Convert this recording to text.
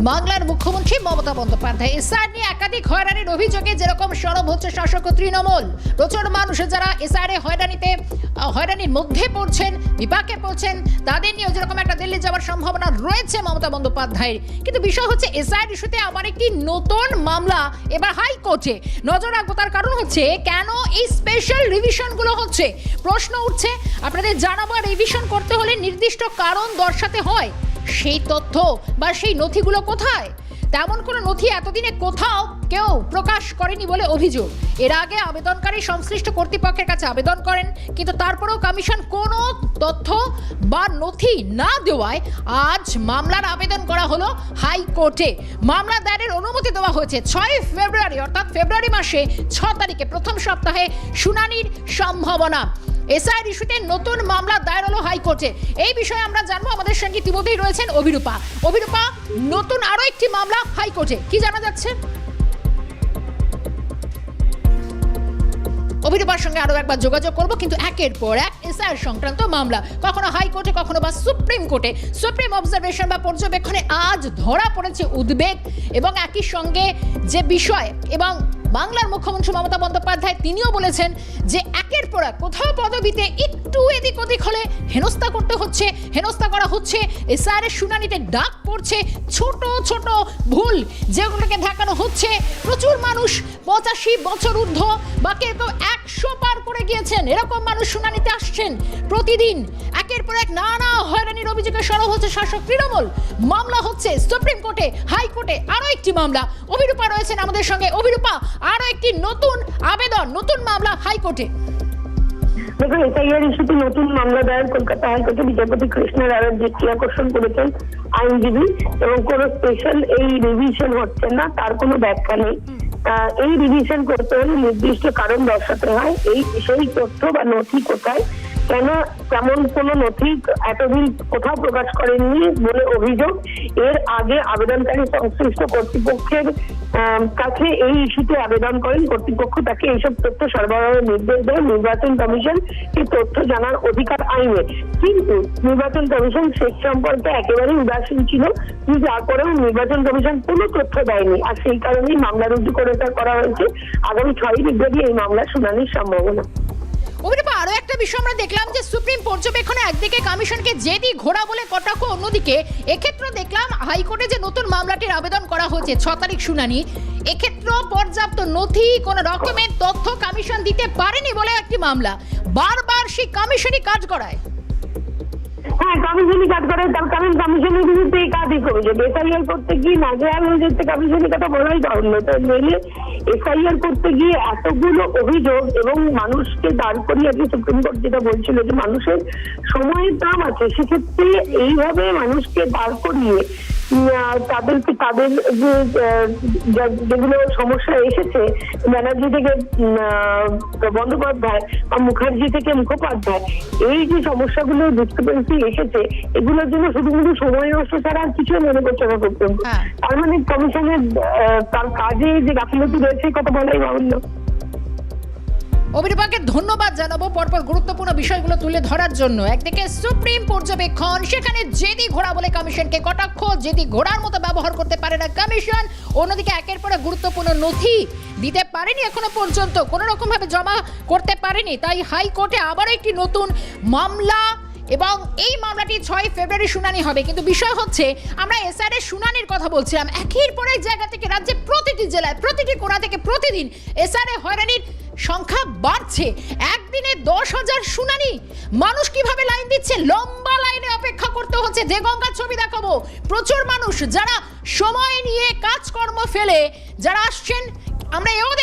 বাংলার মুখ্যমন্ত্রী মমতা বন্দ্যোপাধ্যায়। এসআর নিয়ে একাধিক হয়রানির অভিযোগে যেরকম সরব হচ্ছে শাসক তৃণমূল, প্রচুর মানুষ যারা এসআরে হয়রানিতে, হয়রানির মধ্যে পড়ছেন, বিপাকে পড়ছেন, তাদের নিয়েও যেরকম একটা দিল্লি যাওয়ার সম্ভাবনা রয়েছে মমতা বন্দ্যোপাধ্যায়ের। কিন্তু বিষয় হচ্ছে এসআর ইস্যুতে আবার একটি নতুন মামলা এবার হাইকোর্টে। নজর রাখব তার কারণ হচ্ছে কেন এই স্পেশাল রিভিশনগুলো হচ্ছে? প্রশ্ন উঠছে, আপনাদের জানাব রিভিশন করতে হলে নির্দিষ্ট কারণ দর্শাতে হয়। সেই তথ্য বা সেই নথিগুলো কোথায়? তেমন কোনো নথি এতদিনে কোথাও কেউ প্রকাশ করেনি বলে অভিযোগ। এর আগে আবেদনকারী সংশ্লিষ্ট কর্তৃপক্ষের কাছে আবেদন করেন, কিন্তু তারপরেও কমিশন কোনো তথ্য বা নথি না দেওয়ায় আজ মামলার আবেদন করা হলো হাইকোর্টে। মামলা দায়েরের অনুমতি দেওয়া হয়েছে ছয় ফেব্রুয়ারি, অর্থাৎ ফেব্রুয়ারি মাসে ছ তারিখে, প্রথম সপ্তাহে শুনানির সম্ভাবনা। এসআইআর ইস্যুতে নতুন মামলা দায়ের হলো হাইকোর্টে। এই বিষয়ে আমরা জানব। আমাদের সঙ্গে ইতিমধ্যেই রয়েছেন অভিরূপা। অভিরূপা, নতুন আরও একটি মামলা হাইকোর্টে। কি জানা যাচ্ছে? অভিরূপার সঙ্গে আরও একবার যোগাযোগ করব, কিন্তু একের পর এক এসআর সংক্রান্ত মামলা। কখনো হাইকোর্টে কখনো বা সুপ্রিম কোর্টে। সুপ্রিম অবজারভেশন বা পর্যবেক্ষণে আজ ধরা পড়েছে উদ্বেগ এবং একই সঙ্গে যে বিষয় এবং বাংলার মুখ্যমন্ত্রী মমতা বন্দ্যোপাধ্যায় তিনিও বলেছেন যে এক কোথাও পদবিতে একটু এদিক ওদিক হলে হেনস্থা করতে হচ্ছে, হেনস্থা করা হচ্ছে। এসআর এর শুনানিতে ডাক পড়ছে, ছোট ছোট ভুল যেগুলোকে ঢাকানো হচ্ছে। প্রচুর মানুষ, পঁচাশি বছর ঊর্ধ্ব বা কেউ কেউ একশো পার করে গিয়েছেন। এরকম মানুষ শুনানিতে আসছেন প্রতিদিন। একের পর এক নানা হয়রানির অভিযোগে সরব হচ্ছে শাসক তৃণমূল। মামলা হচ্ছে সুপ্রিম কোর্টে, হাইকোর্টে আরও একটি মামলা। অভিরূপা রয়েছেন আমাদের সঙ্গে। অভিরূপা, আরও একটি নতুন আবেদন, নতুন মামলা হাইকোর্টে। দেখো এসআইআর ইস্যুতে নতুন মামলা দায়ের কলকাতা হাইকোর্টে বিচারপতি কৃষ্ণ রায়ের দৃষ্টি আকর্ষণ করেছেন আইনজীবী এবং কোনো স্পেশাল এই রিভিশন হচ্ছে না, তার কোনো ব্যাখ্যা নেই। এই রিভিশন করতে হলে নির্দিষ্ট কারণ দর্শাতে হয়, এই সেই তথ্য বা নথি কোথায় কেন তেমন কোনো নথি এতদিন কোথাও প্রকাশ করেননি বলে অভিযোগ। এর আগে আবেদনকারী সংশ্লিষ্ট কর্তৃপক্ষের কাছে এই ইস্যুতে আবেদন করেন। কর্তৃপক্ষ তাকে এইসব তথ্য সরবরাহের নির্দেশ দেয়। নির্বাচন কমিশন এই তথ্য জানার অধিকার আইনে। কিন্তু নির্বাচন কমিশন সেই সম্পর্কে একেবারেই উদাসীন ছিল কিন্তু তারপরেও নির্বাচন কমিশন কোনো তথ্য দেয়নি। আর সেই কারণেই মামলা রুজু করে তা করা হয়েছে। আগামী ছয়ই ফেব্রুয়ারি এই মামলার শুনানির সম্ভাবনা। অভিরূপা আরও একটা বিষয় আমরা দেখলাম যে সুপ্রিম পর্যবেক্ষণে একদিকে কমিশনকে জেদি ঘোড়া বলে কটাক্ষ, অন্যদিকে এক্ষেত্রে দেখলাম হাইকোর্টে যে নতুন মামলাটির আবেদন করা হয়েছে, ছ তারিখ শুনানি। এক্ষেত্রেও পর্যাপ্ত নথি, কোন রকমের তথ্য কমিশন দিতে পারেনি বলে একটি মামলা। বারবার সেই কমিশনই কাজ করায়। হ্যাঁ কমিশনই কাজ করে কমিশনের বিরুদ্ধে করতে গিয়ে কথা বলাই বাহুল্য তো মেলে এসআইআর করতে গিয়ে এতগুলো অভিযোগ এবং মানুষকে দাঁড় করিয়ে আপনি সুপ্রিম কোর্ট যেটা বলছিল যে মানুষের সময়ের দাম আছে, সেক্ষেত্রে এইভাবে মানুষকে দাঁড় করিয়ে আহ, তাদের যে যেগুলো সমস্যা এসেছে ব্যানার্জি থেকে বন্দ্যোপাধ্যায় বা মুখার্জি থেকে মুখোপাধ্যায় এই যে সমস্যাগুলো ডিসক্রিপেন্সি এসেছে এগুলোর জন্য শুধু শুধু সময় নষ্ট ছাড়া আর কিছু মনে করছে না করতে হ্যাঁ। তার মানে কমিশনের তার কাজে যে গাফিলতি রয়েছে কথা বলাই বাহুল্য অভিরূপাকে ধন্যবাদ জানাব পরপর গুরুত্বপূর্ণ বিষয়গুলো তুলে ধরার জন্য। একদিকে সুপ্রিম পর্যবেক্ষণ, সেখানে জেদি ঘোড়া বলে কমিশনকে কটাক্ষ, জেদি ঘোড়ার মতো ব্যবহার করতে পারে না কমিশন। অন্যদিকে একের পরে গুরুত্বপূর্ণ নথি দিতে পারেনি এখনও পর্যন্ত, কোনো রকম ভাবে জমা করতে পারেনি। তাই হাইকোর্টে আবারও একটি নতুন মামলা এবং এই মামলাটি ছয় ফেব্রুয়ারি শুনানি হবে। কিন্তু বিষয় হচ্ছে, আমরা এসআর এর শুনানির কথা বলছিলাম। একের পর এক জায়গা থেকে রাজ্যে প্রতিটি জেলায়, প্রতিটি কোণা থেকে প্রতিদিন এসআর এ হয়রানির সংখ্যা বাড়ছে। একদিনে দশ হাজার শুনানি। মানুষ কীভাবে লাইন দিচ্ছে? লম্বা লাইনে অপেক্ষা করতে হচ্ছে। যে গঙ্গার ছবি দেখাবো। প্রচুর মানুষ যারা সময় নিয়ে কাজকর্ম ফেলে, যারা আসছেন, আমরা এও